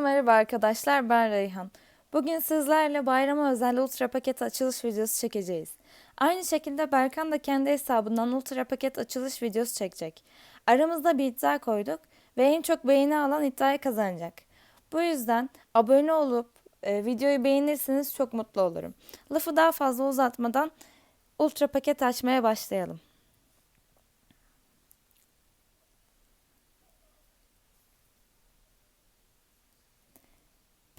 Herkese merhaba arkadaşlar ben Reyhan. Bugün sizlerle bayrama özel ultra paket açılış videosu çekeceğiz. Aynı şekilde Berkan da kendi hesabından ultra paket açılış videosu çekecek. Aramızda bir iddia koyduk ve en çok beğeni alan iddiayı kazanacak. Bu yüzden abone olup e, videoyu beğenirseniz çok mutlu olurum. Lafı daha fazla uzatmadan ultra paket açmaya başlayalım.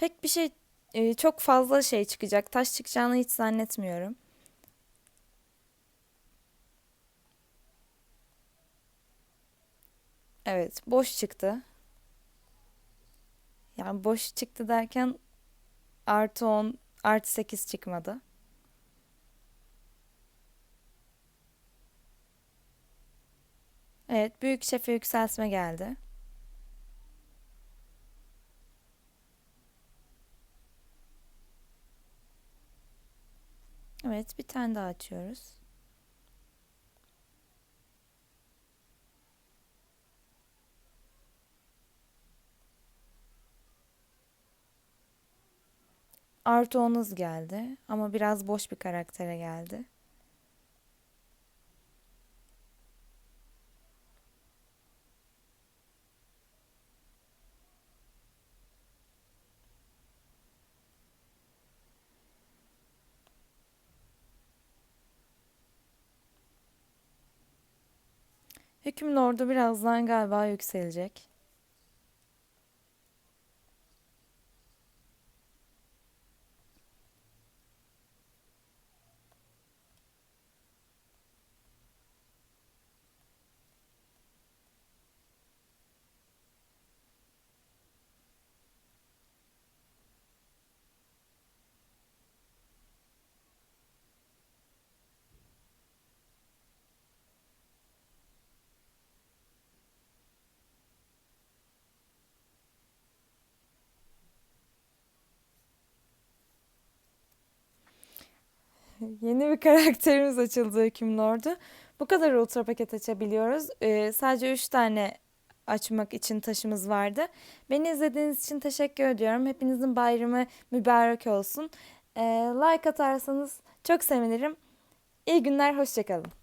Pek bir şey e, çok fazla şey çıkacak. Taş çıkacağını hiç zannetmiyorum. Evet, boş çıktı. Yani boş çıktı derken artı 10, artı 8 çıkmadı. Evet, büyük şefe yükseltme geldi. Evet, bir tane daha açıyoruz. Artı 10 hız geldi ama biraz boş bir karaktere geldi. Hükümlü ordu birazdan galiba yükselecek. Yeni bir karakterimiz açıldı Hükümlü Ordu. Bu kadar ultra paket açabiliyoruz. Ee, sadece 3 tane açmak için taşımız vardı. Beni izlediğiniz için teşekkür ediyorum. Hepinizin bayramı mübarek olsun. Ee, like atarsanız çok sevinirim. İyi günler, hoşçakalın.